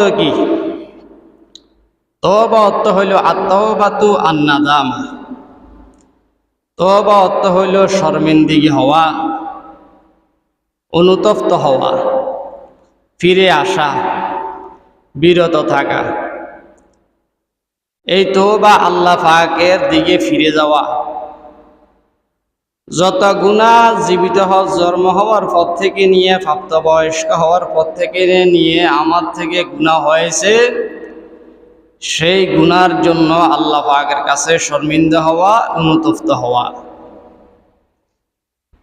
কি? তবা অর্থ হইল আত্মবাতু আন্নাদাম। তবা অর্থ হইল শর্মিন্দিগি হওয়া, অনুতপ্ত হওয়া, ফিরে আসা, বিরত থাকা। এই তো বা আল্লাহ পাকের দিকে ফিরে যাওয়া। যত গুণা জীবিত হওয়ার, জন্ম হওয়ার পর থেকে নিয়ে প্রাপ্তবয়স্ক হওয়ার পর থেকে নিয়ে আমার থেকে গুণা হয়েছে, সেই গুনার জন্য আল্লাহ পাকের কাছে শর্মিন্দা হওয়া, অনুতপ্ত হওয়া।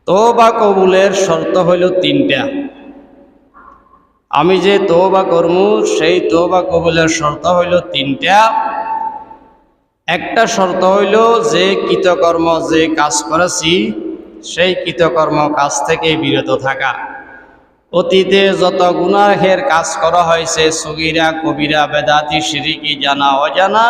তো বা কবুলের শর্ত হইল তিনটা। আমি যে তো বা কর্ম সেই তো বা কবুলের শর্ত হইল তিনটা। একটা শর্ত হইল যে কৃতকর্ম যে কাজ করেছি, সেই কৃতকর্ম কাজ থেকে বিরত থাকা। অতীতে যত গুনাহের কাজ করা হয়েছে, সগিরা, কবিরা, বেদাতি, সিরিকি, জানা, অজানা,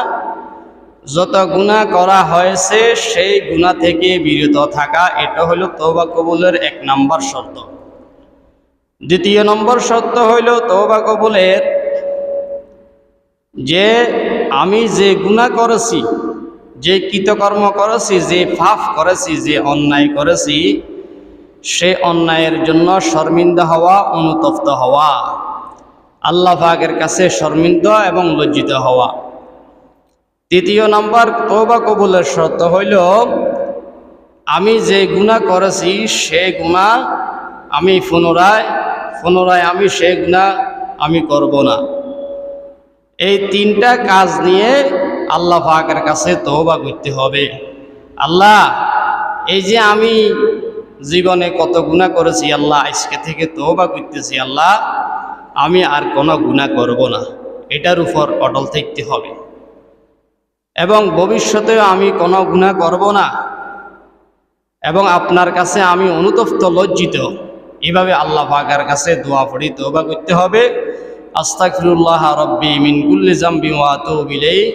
যত গুণা করা হয়েছে, সেই গুণা থেকে বিরত থাকা, এটা হলো তৌবা কবুলের এক নম্বর শর্ত। দ্বিতীয় নম্বর শর্ত হইল তৌবা কবুলের যে আমি যে গুণা করেছি, যে কৃতকর্ম করেছি, যে ফাফ করেছি, যে অন্যায় করেছি, সে অন্যায়ের জন্য শর্মিন্দা হওয়া, অনুতপ্ত হওয়া। আল্লাহ পাকের কাছে শর্মিন্দা এবং লজ্জিত হওয়া। তৃতীয় নম্বর তৌবা কবুলের শর্ত হইল, আমি যে গুণা করেছি, সে গুণা আমি পুনরায় পুনরায় আমি সে গুণা আমি করব না। এই তিনটা কাজ নিয়ে আল্লাহ পাকের কাছে তৌবা করতে হবে। আল্লাহ, এই যে আমি জীবনে কত গুণা করেছি, আল্লাহ, আজকে থেকে তৌবা করতেছি, আল্লাহ, আমি আর কোনো গুণা করব না। এটার উপর অটল থাকতে হবে। এবং ভবিষ্যতেও আমি কোনো গুণা করব না। এবং আপনার কাছে আমি অনুতপ্ত, লজ্জিত। এভাবে আল্লাহ পাকের কাছে দোয়া পড়ি তৌবা করতে হবে। আস্তাগফিরুল্লাহ রব্বি মিন কুল্লি জামবি ওয়া আতুবু ইলাইহি,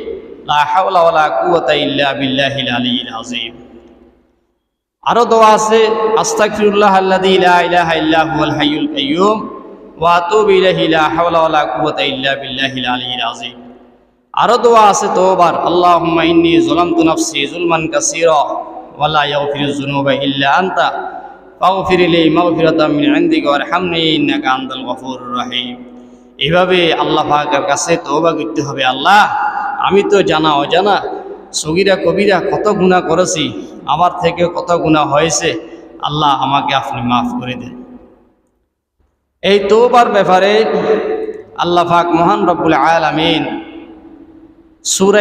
লা হাওলা ওয়ালা কুওয়াতা ইল্লা বিল্লাহিল আলিয়্যিল আযীম। আরও দোয়া আছে, আস্তাগফিরুল্লাহ আল্লাযী লা ইলাহা ইল্লা হুয়াল হাইয়ুল কাইয়্যুম ওয়া আতুবু ইলাইহি, লা হাওলা ওয়ালা কুওয়াতা ইল্লা বিল্লাহিল আলিয়্যিল আযীম। আরও দোয়া আছে তোবার, আল্লাহুম্মা ইন্নী যালামতু নাফসি যুলমান কাসীরা, ওয়া লা ইয়াগফিরুয যুনুবা ইল্লা আনতা, ফাগফির লি মাগফিরাতাম মিন ইনদিকা ওয়ারহামনি ইন্নাকা আনতাল গফুরুর রহিম। এভাবে আল্লাহ পাকের কাছে তওবা করতে হবে, আল্লাহ, আমি তো জানা অজানা, সগিরা কবিরা কত গুণা করেছি, আমার থেকে কত গুণা হয়েছে, আল্লাহ আমাকে আপনি মাফ করে দেন। এই তোবার ব্যাপারে আল্লাহ পাক মহান রব্বুল আমিন সূরা